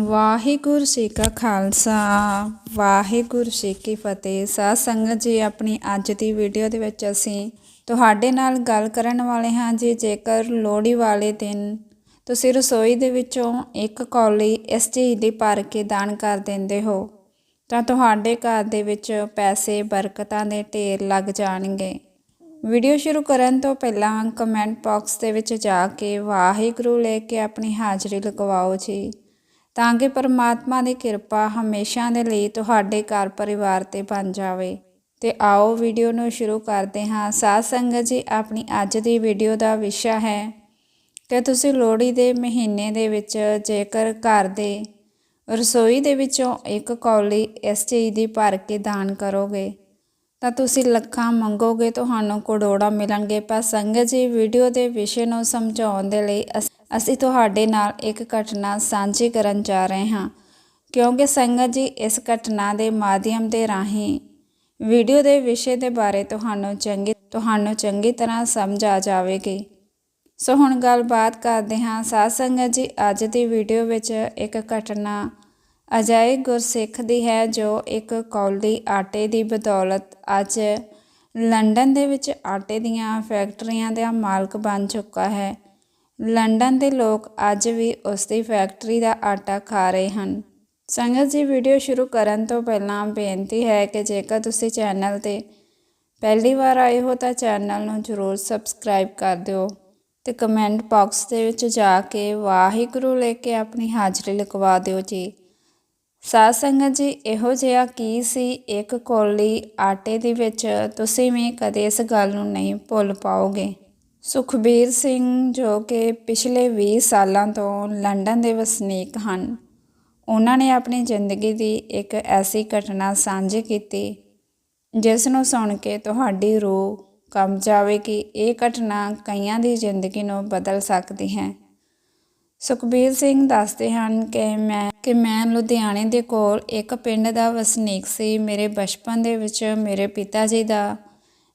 ਵਾਹਿਗੁਰੂ ਜੀ ਕਾ ਖਾਲਸਾ, ਵਾਹਿਗੁਰੂ ਜੀ ਕੀ ਫਤਿਹ। ਸਾਧ ਸੰਗਤ ਜੀ, ਆਪਣੀ ਅੱਜ ਦੀ ਵੀਡੀਓ ਦੇ ਵਿੱਚ ਅਸੀਂ ਤੁਹਾਡੇ ਨਾਲ ਗੱਲ ਕਰਨ ਵਾਲੇ ਹਾਂ ਜੀ, ਜੇਕਰ ਲੋਹੜੀ ਵਾਲੇ ਦਿਨ ਤੁਸੀਂ ਰਸੋਈ ਦੇ ਵਿੱਚੋਂ ਇੱਕ ਕੌਲੀ ਇਸ ਚੀਜ਼ ਦੀ ਭਰ ਕੇ ਦਾਨ ਕਰ ਦਿੰਦੇ ਹੋ, ਤਾਂ ਤੁਹਾਡੇ ਘਰ ਦੇ ਵਿੱਚ ਪੈਸੇ, ਬਰਕਤਾਂ ਦੇ ਢੇਰ ਲੱਗ ਜਾਣਗੇ। ਵੀਡੀਓ ਸ਼ੁਰੂ ਕਰਨ ਤੋਂ ਪਹਿਲਾਂ ਕਮੈਂਟ ਬਾਕਸ ਦੇ ਵਿੱਚ ਜਾ ਕੇ ਵਾਹਿਗੁਰੂ ਲੈ ਕੇ ਆਪਣੀ ਹਾਜ਼ਰੀ ਲਗਵਾਓ ਜੀ। ਤਾਂ ਕਿ ਪਰਮਾਤਮਾ ਦੀ ਕਿਰਪਾ ਹਮੇਸ਼ਾ ਦੇ ਲਈ ਤੁਹਾਡੇ ਘਰ ਪਰਿਵਾਰ ਤੇ ਬਣ ਜਾਵੇ। ਤੇ ਆਓ ਵੀਡੀਓ ਨੂੰ ਸ਼ੁਰੂ ਕਰਦੇ ਹਾਂ। ਸਾਧ ਸੰਗਤ ਜੀ, ਆਪਣੀ ਅੱਜ ਦੀ ਵੀਡੀਓ ਦਾ ਵਿਸ਼ਾ ਹੈ ਕਿ ਤੁਸੀਂ ਲੋਹੜੀ ਦੇ ਮਹੀਨੇ ਦੇ ਵਿੱਚ ਜੇਕਰ ਘਰ ਦੇ ਰਸੋਈ ਦੇ ਵਿੱਚੋਂ ਇੱਕ ਕੌਲੀ ਇਸ ਚੀਜ਼ ਦੀ ਭਰ ਕੇ ਦਾਨ ਕਰੋਗੇ, ਤਾਂ ਤੁਸੀਂ ਲੱਖਾਂ ਮੰਗੋਗੇ, ਤੁਹਾਨੂੰ ਕਰੋੜਾਂ ਮਿਲਣਗੇ। ਪਰ ਸੰਗਤ ਜੀ, ਵੀਡੀਓ ਦੇ ਵਿਸ਼ੇ ਨੂੰ ਸਮਝਾਉਣ ਦੇ ਲਈ ਅਸੀਂ ਤੁਹਾਡੇ ਨਾਲ ਇੱਕ ਘਟਨਾ ਸਾਂਝੀ ਕਰਨ ਜਾ ਰਹੇ ਹਾਂ, ਕਿਉਂਕਿ ਸੰਗਤ ਜੀ ਇਸ ਘਟਨਾ ਦੇ ਮਾਧਿਅਮ ਦੇ ਰਾਹੀਂ ਵੀਡੀਓ ਦੇ ਵਿਸ਼ੇ ਦੇ ਬਾਰੇ ਤੁਹਾਨੂੰ ਚੰਗੀ ਤੁਹਾਨੂੰ ਚੰਗੀ ਤਰ੍ਹਾਂ ਸਮਝ ਆ ਜਾਵੇਗੀ। ਸੋ ਹੁਣ ਗੱਲਬਾਤ ਕਰਦੇ ਹਾਂ, ਸਾਧ ਸੰਗਤ ਜੀ, ਅੱਜ ਦੀ ਵੀਡੀਓ ਵਿੱਚ ਇੱਕ ਘਟਨਾ ਅਜਿਹੇ ਗੁਰਸਿੱਖ ਦੀ ਹੈ, ਜੋ ਇੱਕ ਕੌਲੀ ਆਟੇ ਦੀ ਬਦੌਲਤ ਅੱਜ ਲੰਡਨ ਦੇ ਵਿੱਚ ਆਟੇ ਦੀਆਂ ਫੈਕਟਰੀਆਂ ਦਾ ਮਾਲਕ ਬਣ ਚੁੱਕਾ ਹੈ। ਲੰਡਨ ਦੇ ਲੋਕ ਅੱਜ ਵੀ ਉਸ ਦੀ ਫੈਕਟਰੀ ਦਾ ਆਟਾ ਖਾ ਰਹੇ ਹਨ। ਸੰਗਤ ਜੀ ਵੀਡੀਓ ਸ਼ੁਰੂ ਕਰਨ ਤੋਂ ਪਹਿਲਾਂ ਬੇਨਤੀ ਹੈ ਕਿ ਜੇਕਰ ਤੁਸੀਂ ਚੈਨਲ ਤੇ ਪਹਿਲੀ ਵਾਰ ਆਏ ਹੋ ਤਾਂ ਚੈਨਲ ਨੂੰ ਜ਼ਰੂਰ ਸਬਸਕ੍ਰਾਈਬ ਕਰ ਦਿਓ ਤੇ ਕਮੈਂਟ ਬਾਕਸ ਦੇ ਵਿੱਚ ਜਾ ਕੇ ਵਾਹਿਗੁਰੂ ਲੈ ਕੇ ਆਪਣੀ ਹਾਜ਼ਰੀ ਲਿਖਵਾ ਦਿਓ ਜੀ। ਸਾਧ ਸੰਗਤ ਜੀ, ਇਹੋ ਜਿਹਾ ਕੀ ਸੀ? ਇੱਕ ਕੋਲੀ ਆਟੇ ਦੇ ਵਿੱਚ ਤੁਸੀਂ ਵੀ ਕਦੇ ਇਸ ਗੱਲ ਨੂੰ ਨਹੀਂ ਭੁੱਲ ਪਾਓਗੇ। ਸੁਖਬੀਰ ਸਿੰਘ, ਜੋ ਕਿ ਪਿਛਲੇ 20 ਸਾਲਾਂ ਤੋਂ ਲੰਡਨ ਦੇ ਵਸਨੀਕ ਹਨ। ਉਹਨਾਂ ਨੇ ਆਪਣੀ ਜ਼ਿੰਦਗੀ ਦੀ ਇੱਕ ਐਸੀ ਘਟਨਾ ਸਾਂਝੀ ਕੀਤੀ, ਜਿਸ ਨੂੰ ਸੁਣ ਕੇ ਤੁਹਾਡੀ ਰੂਹ ਕੰਬ ਜਾਵੇਗੀ ਇਹ ਘਟਨਾ ਕਈਆਂ ਦੀ ਜ਼ਿੰਦਗੀ ਨੂੰ ਬਦਲ ਸਕਦੀ ਹੈ। ਸੁਖਬੀਰ ਸਿੰਘ ਦੱਸਦੇ ਹਨ ਕਿ ਮੈਂ ਕਿ ਮੈਂ ਲੁਧਿਆਣੇ ਦੇ ਕੋਲ ਇੱਕ ਪਿੰਡ ਦਾ ਵਸਨੀਕ ਸੀ। ਮੇਰੇ ਬਚਪਨ ਦੇ ਵਿੱਚ ਮੇਰੇ ਪਿਤਾ ਜੀ ਦਾ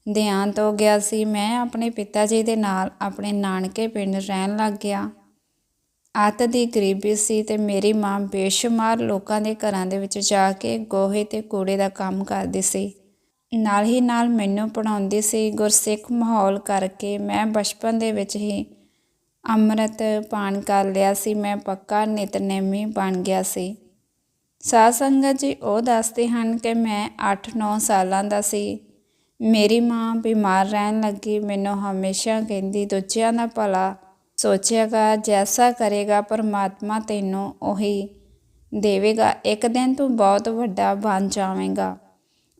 ਦੇਹਾਂਤ ਹੋ ਗਿਆ ਸੀ। ਮੈਂ ਆਪਣੇ ਪਿਤਾ ਜੀ ਦੇ ਨਾਲ ਆਪਣੇ ਨਾਨਕੇ ਪਿੰਡ ਰਹਿਣ ਲੱਗ ਗਿਆ। ਅੱਤ ਦੀ ਗਰੀਬੀ ਸੀ ਤੇ ਮੇਰੀ ਮਾਂ ਬੇਸ਼ੁਮਾਰ ਲੋਕਾਂ ਦੇ ਘਰਾਂ ਦੇ ਵਿੱਚ ਜਾ ਕੇ ਗੋਹੇ ਤੇ ਕੂੜੇ ਦਾ ਕੰਮ ਕਰਦੀ ਸੀ। ਨਾਲ ਹੀ ਨਾਲ ਮੈਨੂੰ ਪੜਾਉਂਦੀ ਸੀ। ਗੁਰਸਿੱਖ ਮਾਹੌਲ ਕਰਕੇ ਮੈਂ ਬਚਪਨ ਦੇ ਵਿੱਚ ਹੀ ਅੰਮ੍ਰਿਤ ਪਾਨ ਕਰ ਲਿਆ ਸੀ। ਮੈਂ ਪੱਕਾ ਨਿਤਨੇਮੀ ਬਣ ਗਿਆ ਸੀ। ਸਾਧ ਸੰਗਤ ਜੀ ਉਹ ਦੱਸਦੇ ਹਨ ਕਿ ਮੈਂ 8-9 ਸਾਲਾਂ ਦਾ ਸੀ। ਮੇਰੀ ਮਾਂ ਬਿਮਾਰ ਰਹਿਣ ਲੱਗੀ, ਮੈਨੂੰ ਹਮੇਸ਼ਾ ਕਹਿੰਦੀ, ਦੂਜਿਆਂ ਦਾ ਭਲਾ ਸੋਚੇਗਾ, ਜੈਸਾ ਕਰੇਗਾ, ਪਰਮਾਤਮਾ ਤੈਨੂੰ ਉਹੀ ਦੇਵੇਗਾ। ਇੱਕ ਦਿਨ ਤੂੰ ਬਹੁਤ ਵੱਡਾ ਬਣ ਜਾਵੇਂਗਾ।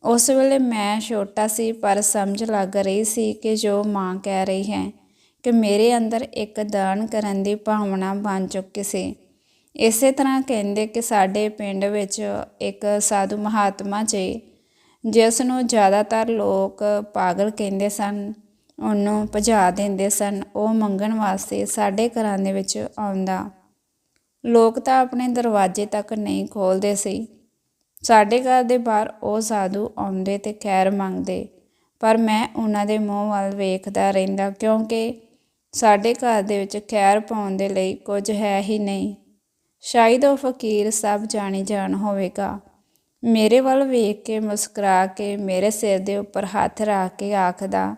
ਉਸ ਵੇਲੇ ਮੈਂ ਛੋਟਾ ਸੀ, ਪਰ ਸਮਝ ਲੱਗ ਰਹੀ ਸੀ ਕਿ ਜੋ ਮਾਂ ਕਹਿ ਰਹੀ ਹੈ ਕਿ ਮੇਰੇ ਅੰਦਰ ਇੱਕ ਦਾਨ ਕਰਨ ਦੀ ਭਾਵਨਾ ਬਣ ਚੁੱਕੀ ਸੀ। ਇਸੇ ਤਰ੍ਹਾਂ ਕਹਿੰਦੇ ਕਿ ਸਾਡੇ ਪਿੰਡ ਵਿੱਚ ਇੱਕ ਸਾਧੂ ਮਹਾਤਮਾ ਜੀ ਜਿਸ ਨੂੰ ਜ਼ਿਆਦਾਤਰ ਲੋਕ ਪਾਗਲ ਕਹਿੰਦੇ ਸਨ, ਉਹਨੂੰ ਭਜਾ ਦਿੰਦੇ ਸਨ, ਉਹ ਮੰਗਣ ਵਾਸਤੇ ਸਾਡੇ ਘਰਾਂ ਦੇ ਵਿੱਚ ਆਉਂਦਾ। ਲੋਕ ਤਾਂ ਆਪਣੇ ਦਰਵਾਜ਼ੇ ਤੱਕ ਨਹੀਂ ਖੋਲਦੇ ਸੀ। ਸਾਡੇ ਘਰ ਦੇ ਬਾਹਰ ਉਹ ਸਾਧੂ ਆਉਂਦੇ ਤੇ ਖੈਰ ਮੰਗਦੇ, ਪਰ ਮੈਂ ਉਹਨਾਂ ਦੇ ਮੂੰਹ ਵੱਲ ਵੇਖਦਾ ਰਹਿੰਦਾ ਕਿਉਂਕਿ ਸਾਡੇ ਘਰ ਦੇ ਵਿੱਚ ਖੈਰ ਪਾਉਣ ਦੇ ਲਈ ਕੁਝ ਹੈ ਹੀ ਨਹੀਂ। ਸ਼ਾਇਦ ਉਹ ਫਕੀਰ ਸਭ ਜਾਣੀ ਜਾਣ ਹੋਵੇਗਾ। ਮੇਰੇ ਵੱਲ ਵੇਖ ਕੇ ਮੁਸਕਰਾ ਕੇ ਮੇਰੇ ਸਿਰ ਦੇ ਉੱਪਰ ਹੱਥ ਰੱਖ ਕੇ ਆਖਦਾ,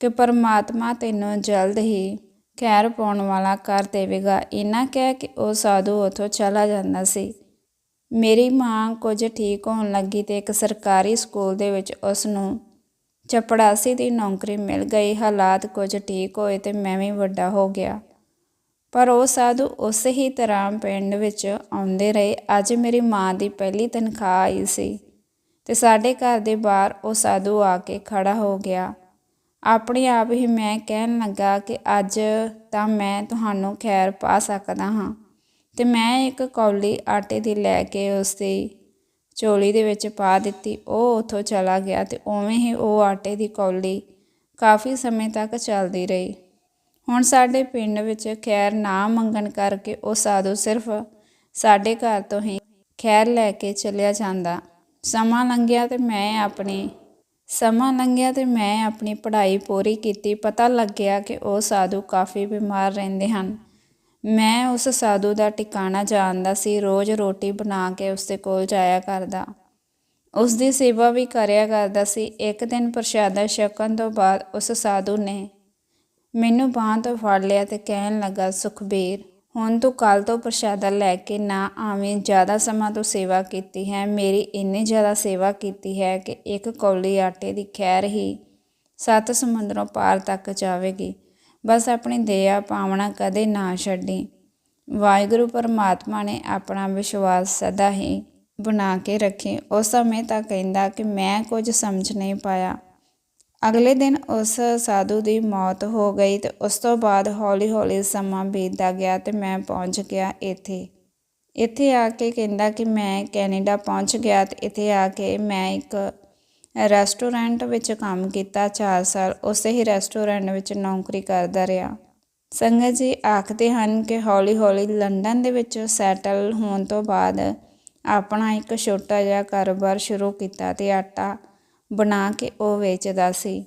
ਕਿ ਪਰਮਾਤਮਾ ਤੈਨੂੰ ਜਲਦ ਹੀ ਖੈਰ ਪਾਉਣ ਵਾਲਾ ਕਰ ਦੇਵੇਗਾ। ਇਹਨਾਂ ਕਹਿ ਕੇ ਉਹ ਸਾਧੂ ਉਥੋਂ ਚਲਾ ਜਾਂਦਾ ਸੀ। ਮੇਰੀ ਮਾਂ ਕੁਝ ਠੀਕ ਹੋਣ ਲੱਗੀ ਤੇ ਇੱਕ ਸਰਕਾਰੀ ਸਕੂਲ ਦੇ ਵਿੱਚ ਉਸ ਨੂੰ ਚਪੜਾਸੀ ਦੀ ਨੌਕਰੀ ਮਿਲ ਗਈ। ਹਾਲਾਤ ਕੁਝ ਠੀਕ ਹੋਏ ਤੇ ਮੈਂ ਵੀ ਵੱਡਾ ਹੋ ਗਿਆ। ਪਰ ਉਹ ਸਾਧੂ ਉਸ ਹੀ ਤਰ੍ਹਾਂ ਪਿੰਡ ਵਿੱਚ ਆਉਂਦੇ ਰਹੇ। ਅੱਜ ਮੇਰੀ ਮਾਂ ਦੀ ਪਹਿਲੀ ਤਨਖਾਹ ਆਈ ਸੀ ਤੇ ਸਾਡੇ ਘਰ ਦੇ ਬਾਹਰ ਉਹ ਸਾਧੂ ਆ ਕੇ ਖੜਾ ਹੋ ਗਿਆ। ਆਪਣੇ ਆਪ ਹੀ ਮੈਂ ਕਹਿਣ ਲੱਗਾ ਕਿ ਅੱਜ ਤਾਂ ਮੈਂ ਤੁਹਾਨੂੰ ਖੈਰ ਪਾ ਸਕਦਾ ਹਾਂ ਤੇ ਮੈਂ ਇੱਕ ਕੌਲੀ ਆਟੇ ਦੀ ਲੈ ਕੇ ਉਸ ਦੀ ਝੋਲੀ ਦੇ ਵਿੱਚ ਪਾ ਦਿੱਤੀ। ਉਹ ਉਥੋਂ ਚਲਾ ਗਿਆ ਤੇ ਉਵੇਂ ਹੀ ਉਹ ਆਟੇ ਦੀ ਕੌਲੀ ਕਾਫੀ ਸਮੇਂ ਤੱਕ ਚੱਲਦੀ ਰਹੀ। ਹੁਣ ਸਾਡੇ ਪਿੰਡ ਵਿੱਚ ਖੈਰ ਨਾ ਮੰਗਣ ਕਰਕੇ ਉਹ ਸਾਧੂ ਸਿਰਫ ਸਾਡੇ ਘਰ ਤੋਂ ਹੀ ਖੈਰ ਲੈ ਕੇ ਚਲਿਆ ਜਾਂਦਾ। ਸਮਾਂ ਲੰਘਿਆ ਤੇ ਮੈਂ ਆਪਣੀ, ਸਮਾਂ ਲੰਘਿਆ ਤੇ ਮੈਂ ਆਪਣੀ ਪੜ੍ਹਾਈ ਪੂਰੀ ਕੀਤੀ। ਪਤਾ ਲੱਗਿਆ ਕਿ ਉਹ ਸਾਧੂ ਕਾਫੀ ਬਿਮਾਰ ਰਹਿੰਦੇ ਹਨ। ਮੈਂ ਉਸ ਸਾਧੂ ਦਾ ਟਿਕਾਣਾ ਜਾਣਦਾ ਸੀ, ਰੋਜ਼ ਰੋਟੀ ਬਣਾ ਕੇ ਉਸਦੇ ਕੋਲ ਜਾਇਆ ਕਰਦਾ। ਉਸ ਦੀ ਸੇਵਾ ਵੀ ਕਰਿਆ ਕਰਦਾ ਸੀ। ਇੱਕ ਦਿਨ ਪ੍ਰਸ਼ਾਦਾ ਛਕਣ ਤੋਂ ਬਾਅਦ ਉਸ ਸਾਧੂ ਨੇ ਮੈਨੂੰ ਬਾਂਹ ਤੋਂ ਫੜ ਲਿਆ ਤੇ ਕਹਿਣ ਲੱਗਾ, ਸੁਖਬੀਰ, ਹੁਣ ਤੂੰ ਕੱਲ ਤੋਂ ਪ੍ਰਸ਼ਾਦਾ ਲੈ ਕੇ ਨਾ ਆਵੇਂ। ਜ਼ਿਆਦਾ ਸਮਾਂ ਤੋਂ ਸੇਵਾ ਕੀਤੀ ਹੈ। ਮੇਰੀ ਇੰਨੀ ਜ਼ਿਆਦਾ ਸੇਵਾ ਕੀਤੀ ਹੈ ਕਿ ਇੱਕ ਕੌਲੀ ਆਟੇ ਦੀ ਖੈਰ ਹੀ ਸੱਤ ਸਮੁੰਦਰੋਂ ਪਾਰ ਤੱਕ ਜਾਵੇਗੀ। ਬਸ ਆਪਣੀ ਦਇਆ ਭਾਵਨਾ ਕਦੇ ਨਾ ਛੱਡੀ। ਵਾਹਿਗੁਰੂ ਪਰਮਾਤਮਾ ਨੇ ਆਪਣਾ ਵਿਸ਼ਵਾਸ ਸਦਾ ਹੀ ਬਣਾ ਕੇ ਰੱਖੇ। ਉਸ ਸਮੇਂ ਤਾਂ ਕਹਿੰਦਾ ਕਿ ਮੈਂ ਕੁਝ ਸਮਝ ਨਹੀਂ ਪਾਇਆ। ਅਗਲੇ ਦਿਨ ਉਸ ਸਾਧੂ ਦੀ ਮੌਤ ਹੋ ਗਈ ਤੇ ਉਸ ਤੋਂ ਬਾਅਦ ਹੌਲੀ-ਹੌਲੀ ਸਮਾਂ ਬੀਤਦਾ ਗਿਆ ਤੇ ਮੈਂ ਪਹੁੰਚ ਗਿਆ ਇੱਥੇ। ਇੱਥੇ ਆ ਕੇ ਕਹਿੰਦਾ ਕਿ ਮੈਂ ਕੈਨੇਡਾ ਪਹੁੰਚ ਗਿਆ ਤੇ ਇੱਥੇ ਆ ਕੇ ਮੈਂ ਇੱਕ ਰੈਸਟੋਰੈਂਟ ਵਿੱਚ ਕੰਮ ਕੀਤਾ 4 ਸਾਲ। ਉਸੇ ਹੀ ਰੈਸਟੋਰੈਂਟ ਵਿੱਚ ਨੌਕਰੀ ਕਰਦਾ ਰਿਹਾ। ਸੰਗਤ ਜੀ ਆਖਦੇ ਹਨ ਕਿ ਹੌਲੀ-ਹੌਲੀ ਲੰਡਨ ਦੇ ਵਿੱਚ ਸੈਟਲ ਹੋਣ ਤੋਂ ਬਾਅਦ ਆਪਣਾ ਇੱਕ ਛੋਟਾ ਜਿਹਾ ਕਾਰੋਬਾਰ ਸ਼ੁਰੂ ਕੀਤਾ ਤੇ ਆਟਾ ਬਣਾ ਕੇ ਉਹ ਵੇਚਦਾ ਸੀ।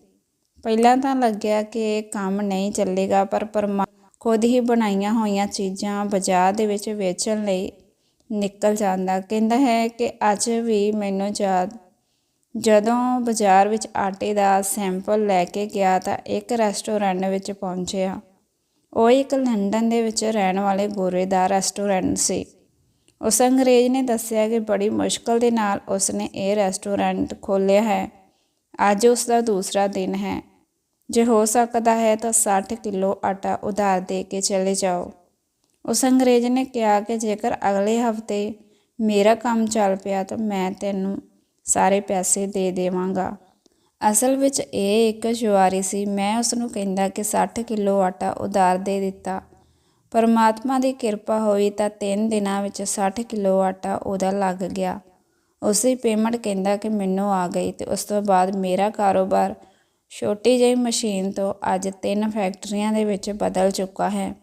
ਪਹਿਲਾਂ ਤਾਂ ਲੱਗਿਆ ਕਿ ਇਹ ਕੰਮ ਨਹੀਂ ਚੱਲੇਗਾ, ਪਰ ਪਰਮਾ ਖੁਦ ਹੀ ਬਣਾਈਆਂ ਹੋਈਆਂ ਚੀਜ਼ਾਂ ਬਾਜ਼ਾਰ ਦੇ ਵਿੱਚ ਵੇਚਣ ਲਈ ਨਿਕਲ ਜਾਂਦਾ। ਕਹਿੰਦਾ ਹੈ ਕਿ ਅੱਜ ਵੀ ਮੈਨੂੰ ਯਾਦ ਜਦੋਂ ਬਾਜ਼ਾਰ ਵਿੱਚ ਆਟੇ ਦਾ ਸੈਂਪਲ ਲੈ ਕੇ ਗਿਆ ਤਾਂ ਇੱਕ ਰੈਸਟੋਰੈਂਟ ਵਿੱਚ ਪਹੁੰਚਿਆ। ਉਹ ਇੱਕ ਲੰਡਨ ਦੇ ਵਿੱਚ ਰਹਿਣ ਵਾਲੇ ਗੋਰੇ ਦਾ ਰੈਸਟੋਰੈਂਟ ਸੀ। ਉਸ ਅੰਗਰੇਜ਼ ਨੇ ਦੱਸਿਆ ਕਿ ਬੜੀ ਮੁਸ਼ਕਲ ਦੇ ਨਾਲ ਉਸਨੇ ਇਹ ਰੈਸਟੋਰੈਂਟ ਖੋਲ੍ਹਿਆ ਹੈ। ਅੱਜ ਉਸ ਦਾ ਦੂਸਰਾ ਦਿਨ ਹੈ। ਜੇ ਹੋ ਸਕਦਾ ਹੈ ਤਾਂ 60 ਕਿਲੋ ਆਟਾ ਉਧਾਰ ਦੇ ਕੇ ਚਲੇ ਜਾਓ। ਉਸ ਅੰਗਰੇਜ਼ ਨੇ ਕਿਹਾ ਕਿ ਜੇਕਰ ਅਗਲੇ ਹਫ਼ਤੇ ਮੇਰਾ ਕੰਮ ਚੱਲ ਪਿਆ ਤਾਂ ਮੈਂ ਤੈਨੂੰ ਸਾਰੇ ਪੈਸੇ ਦੇ ਦੇਵਾਂਗਾ। ਅਸਲ ਵਿੱਚ ਇਹ ਇੱਕ ਜੁਆਰੀ ਸੀ। ਮੈਂ ਉਸ ਨੂੰ ਕਹਿੰਦਾ ਕਿ 60 ਕਿਲੋ ਆਟਾ ਉਧਾਰ ਦੇ ਦਿੱਤਾ। ਪਰਮਾਤਮਾ ਦੀ ਕਿਰਪਾ ਹੋਈ ਤਾਂ 3 ਦਿਨਾਂ ਵਿੱਚ 60 ਕਿਲੋ ਆਟਾ ਉਹਦਾ ਲੱਗ ਗਿਆ। ਉਸਦੀ ਪੇਮੈਂਟ ਕਹਿੰਦਾ ਕਿ ਮੈਨੂੰ ਆ ਗਈ ਤੇ ਉਸ ਤੋਂ ਬਾਅਦ ਮੇਰਾ ਕਾਰੋਬਾਰ ਛੋਟੀ ਜਿਹੀ ਮਸ਼ੀਨ ਤੋਂ ਅੱਜ ਤਿੰਨ ਫੈਕਟਰੀਆਂ ਦੇ ਵਿੱਚ ਬਦਲ ਚੁੱਕਾ ਹੈ।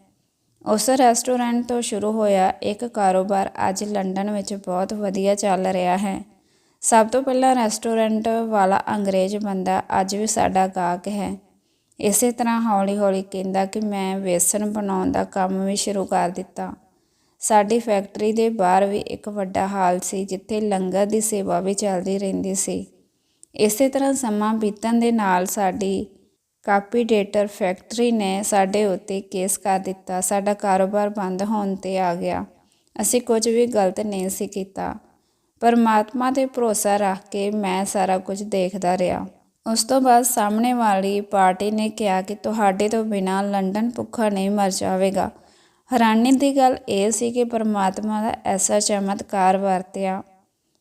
ਉਸ ਰੈਸਟੋਰੈਂਟ ਤੋਂ ਸ਼ੁਰੂ ਹੋਇਆ ਇੱਕ ਕਾਰੋਬਾਰ ਅੱਜ ਲੰਡਨ ਵਿੱਚ ਬਹੁਤ ਵਧੀਆ ਚੱਲ ਰਿਹਾ ਹੈ। ਸਭ ਤੋਂ ਪਹਿਲਾਂ ਰੈਸਟੋਰੈਂਟ ਵਾਲਾ ਅੰਗਰੇਜ਼ ਬੰਦਾ ਅੱਜ ਵੀ ਸਾਡਾ ਗਾਹਕ ਹੈ। ਇਸੇ ਤਰ੍ਹਾਂ ਹੌਲੀ-ਹੌਲੀ ਕਹਿੰਦਾ ਕਿ ਮੈਂ ਵੇਸਣ ਬਣਾਉਣ ਦਾ ਕੰਮ ਵੀ ਸ਼ੁਰੂ ਕਰ ਦਿੱਤਾ। ਸਾਡੀ ਫੈਕਟਰੀ ਦੇ ਬਾਹਰ ਵੀ ਇੱਕ ਵੱਡਾ ਹਾਲ ਸੀ, ਜਿੱਥੇ ਲੰਗਰ ਦੀ ਸੇਵਾ ਵੀ ਚੱਲਦੀ ਰਹਿੰਦੀ ਸੀ। ਇਸੇ ਤਰ੍ਹਾਂ ਸਮਾਂ ਬੀਤਣ ਦੇ ਨਾਲ ਸਾਡੀ ਕਾਪੀ ਡੇਟਰ ਫੈਕਟਰੀ ਨੇ ਸਾਡੇ ਉੱਤੇ ਕੇਸ ਕਰ ਦਿੱਤਾ। ਸਾਡਾ ਕਾਰੋਬਾਰ ਬੰਦ ਹੋਣ ਤੇ ਆ ਗਿਆ। ਅਸੀਂ ਕੁਝ ਵੀ ਗਲਤ ਨਹੀਂ ਸੀ ਕੀਤਾ। ਪਰਮਾਤਮਾ ਤੇ ਭਰੋਸਾ ਰੱਖ ਕੇ ਮੈਂ ਸਾਰਾ ਕੁਝ ਦੇਖਦਾ ਰਿਹਾ। ਉਸ ਤੋਂ ਬਾਅਦ ਸਾਹਮਣੇ ਵਾਲੀ ਪਾਰਟੀ ਨੇ ਕਿਹਾ ਕਿ ਤੁਹਾਡੇ ਤੋਂ ਬਿਨਾਂ ਲੰਡਨ ਭੁੱਖਾ ਨਹੀਂ ਮਰ ਜਾਵੇਗਾ। ਹੈਰਾਨੀ ਦੀ ਗੱਲ ਇਹ ਸੀ ਕਿ ਪਰਮਾਤਮਾ ਦਾ ਐਸਾ ਚਮਤਕਾਰ ਵਰਤਿਆ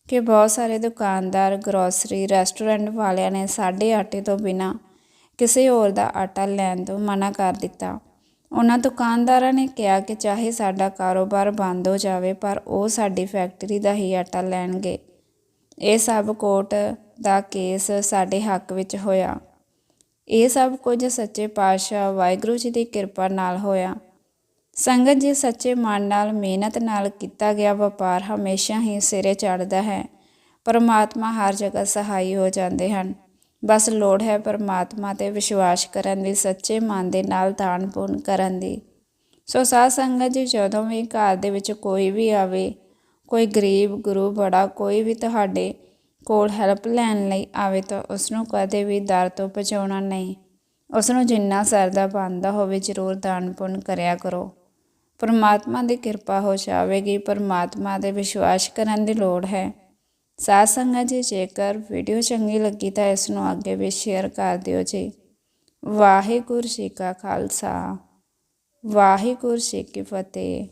ਕਿ ਬਹੁਤ ਸਾਰੇ ਦੁਕਾਨਦਾਰ ਗਰੋਸਰੀ ਰੈਸਟੋਰੈਂਟ ਵਾਲਿਆਂ ਨੇ ਸਾਡੇ ਆਟੇ ਤੋਂ ਬਿਨਾਂ ਕਿਸੇ ਹੋਰ ਦਾ ਆਟਾ ਲੈਣ ਤੋਂ ਮਨਾ ਕਰ ਦਿੱਤਾ। ਉਹਨਾਂ ਦੁਕਾਨਦਾਰਾਂ ਨੇ ਕਿਹਾ ਕਿ ਚਾਹੇ ਸਾਡਾ ਕਾਰੋਬਾਰ ਬੰਦ ਹੋ ਜਾਵੇ, ਪਰ ਉਹ ਸਾਡੀ ਫੈਕਟਰੀ ਦਾ ਹੀ ਆਟਾ ਲੈਣਗੇ। ਇਹ ਸਭ ਕੋਰਟ ਦਾ ਕੇਸ ਸਾਡੇ ਹੱਕ ਵਿੱਚ ਹੋਇਆ। ਇਹ ਸਭ ਕੁਝ ਸੱਚੇ ਪਾਤਸ਼ਾਹ ਵਾਹਿਗੁਰੂ ਜੀ ਦੀ ਕਿਰਪਾ ਨਾਲ ਹੋਇਆ। ਸੰਗਤ ਜੀ ਸੱਚੇ ਮਨ ਨਾਲ ਮਿਹਨਤ ਨਾਲ ਕੀਤਾ ਗਿਆ ਵਪਾਰ ਹਮੇਸ਼ਾ ਹੀ ਸਿਰੇ ਚੜ੍ਹਦਾ ਹੈ। ਪਰਮਾਤਮਾ ਹਰ ਜਗ੍ਹਾ ਸਹਾਈ ਹੋ ਜਾਂਦੇ ਹਨ। ਬਸ ਲੋੜ ਹੈ ਪਰਮਾਤਮਾ ਤੇ ਵਿਸ਼ਵਾਸ ਕਰਨ ਦੀ ਸੱਚੇ ਮਨ ਦੇ ਨਾਲ ਦਾਨ ਪੁੰਨ ਕਰਨ ਦੀ। ਸੋ ਸਾਧ ਸੰਗਤ ਜੀ, ਜਦੋਂ ਵੀ ਘਰ ਦੇ ਵਿੱਚ ਕੋਈ ਵੀ ਆਵੇ, ਕੋਈ ਗਰੀਬ, ਗੁਰੂ, ਬੜਾ, ਕੋਈ ਵੀ ਤੁਹਾਡੇ ਕੋਲ ਹੈਲਪ ਲੈਣ ਲਈ ਆਵੇ ਤਾਂ ਉਸ ਨੂੰ ਕਦੇ ਵੀ ਦਰ ਤੋਂ ਪਹੁੰਚਾਉਣਾ ਨਹੀਂ। ਉਸ ਨੂੰ ਜਿੰਨਾ ਸਰਦਾ ਬੰਦਾ ਹੋਵੇ ਜ਼ਰੂਰ ਦਾਨ ਪੁੰਨ ਕਰਿਆ ਕਰੋ। ਪਰਮਾਤਮਾ ਦੀ ਕਿਰਪਾ ਹੋ ਜਾਵੇਗੀ, ਪਰਮਾਤਮਾ ਦੇ ਵਿਸ਼ਵਾਸ ਕਰਨ ਦੀ ਲੋੜ ਹੈ। ਸਾਧ ਸੰਗਤ ਜੀ, ਜੇਕਰ ਵੀਡੀਓ ਚੰਗੀ ਲੱਗੀ ਤਾਂ ਇਸ ਨੂੰ ਅੱਗੇ ਵੀ ਸ਼ੇਅਰ ਕਰ ਦਿਓ ਜੀ। ਵਾਹਿਗੁਰੂ ਜੀ ਕਾ ਖਾਲਸਾ। ਵਾਹਿਗੁਰੂ ਜੀ ਕੀ ਫਤਿਹ।